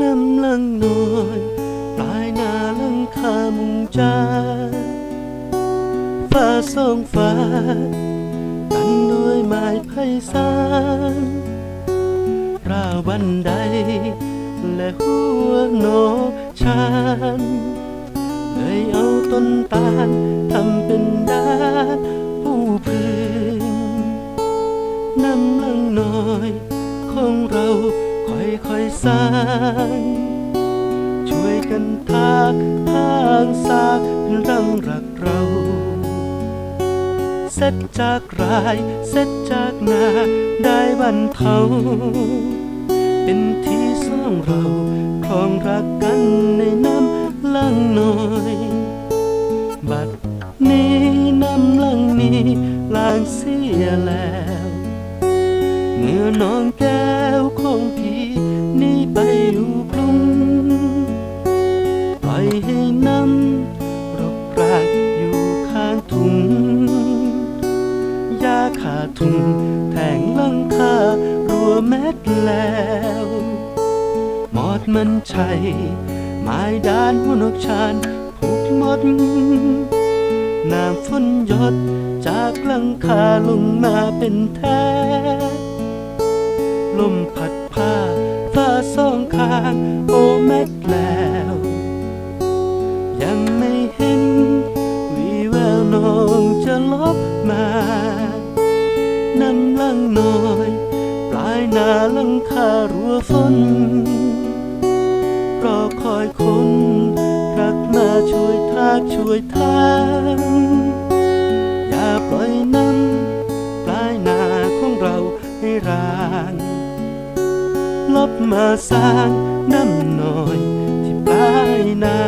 nắm lưng nồi ปลายนาลังคามุงจาฟ้าสองฟ้าตันด้วยไม้ไผ่สานราวบันได และหัวโนชานเลยเอาต้นตาลทำเป็นดาผู้พื้นน้ำลังน้อยของเราค่อยๆสร้าง กันทากทางสางเป็นรังรักเราเสร็จจากรายเสร็จจากนาได้บรรเทาเป็นที่สร้างเราครองรักกันในน้ำลังน้อย บัดนี้น้ำลังนี้ลางเสียแล้วเมื่อน้องแก้วของพี่ ล่อยให้น้ำรกรากอยู่ข้างทุ่งยาขาดทุนแทงหลังคารัวเม็ดแล้วหมอดมันใช่ไม้ด้านหัวนกชานผูกหมดน้ำฝนหยดจากหลังคาลงมาเป็นแท้ลมพัดผ้าฟ้าสองข้าง โอแม็ดแล้ น้ำลังน้อย ปลายนาลังคารัวฝนรอคอยคนรักมาช่วยทากช่วยทางอย่าปล่อยน้ำปลายนาของเราให้รางลบมาสร้างน้ำหน่อยที่ปลายนา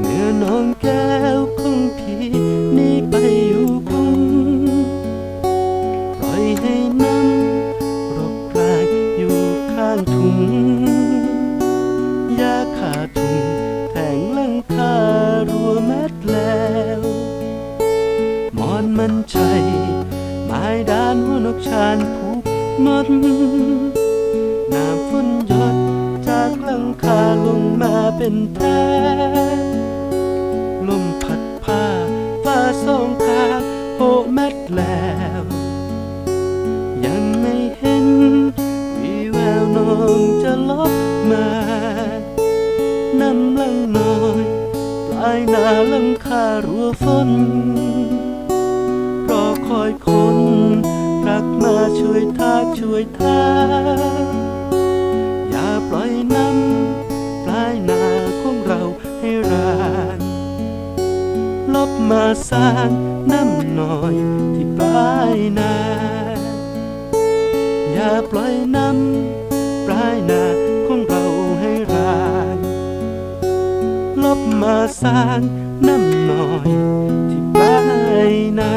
เมื่อน้องแก้วของพี่นี่ไปอยู่กรุงปล่อยให้น้ำรกรากอยู่ข้างทุ่งยาขาดทุงแทงลังคารัวเม็ดแล้วมอนมันใจไม้ด้านหัวนกชานผูกหมดน้ำฝนหยดจากลังคาลงมาเป็นแท้ สองข้างโหแม็ดแล้ว ยังไม่เห็นวีแววน้องจะลบมาน้ำลังน้อยปลายนาลังคารัวฝนรอคอยคนรักมาช่วยทาช่วยทางอย่าปล่อย มาสร้างน้ำหน่อยที่ปลายนา อย่าปล่อยน้ำปลายนาของเราให้รางลบมาสร้างน้ำหน่อยที่ปลายนา